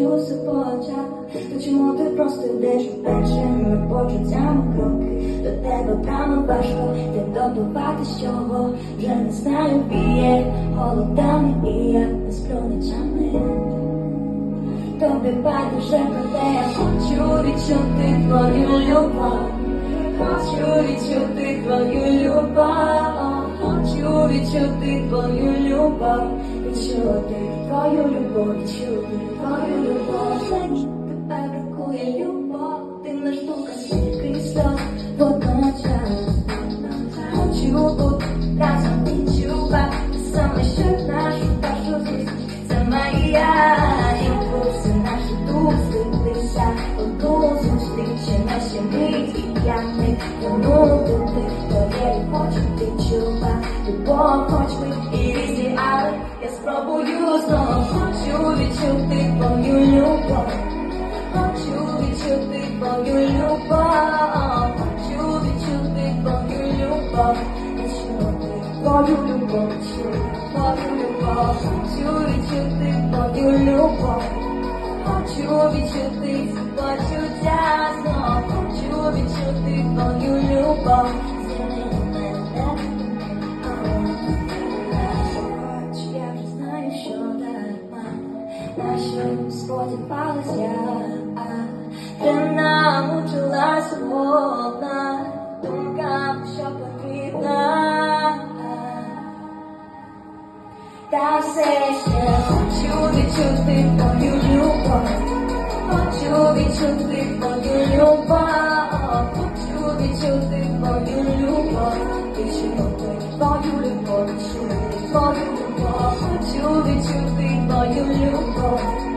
по. То чому ти просто йдеш вперше почуттями кроки? До тебе прямо важко, добувати з чого вже не знаю, б'є голодами і я не сплю ночами. Тобі байдуже проте я хочу відчути твою любов. Хочу відчути твою любов, хочу відчути твою любов, відчути твою любов, відчути твою любов. Мені тебе бракує любов, ти штука скільки сльоз водночас. Хочу бути разом відчувати саме що нашу першу зустріч. Це моя імпульси, наші дуси, лися одну зустріч, наші миті, я не вернути тих, хто є, і хочу відчувати. Любов, хоч ми і різні, але я спробую знову. Хочу відчути твою любов. Хочу відчути твою любов. Хочу відчути твою любов. Відчути твою любов, відчути твою любов. Хочу відчути твою любов. Хочу відчути почуття знов. Хочу відчути твою любов. на що Ты нам училась намучилась одна думка, що потрібна, та все ще хочу відчути твою любов, хочу відчути твою любов, хочу відчути твою любов, і чому твою любов. you look.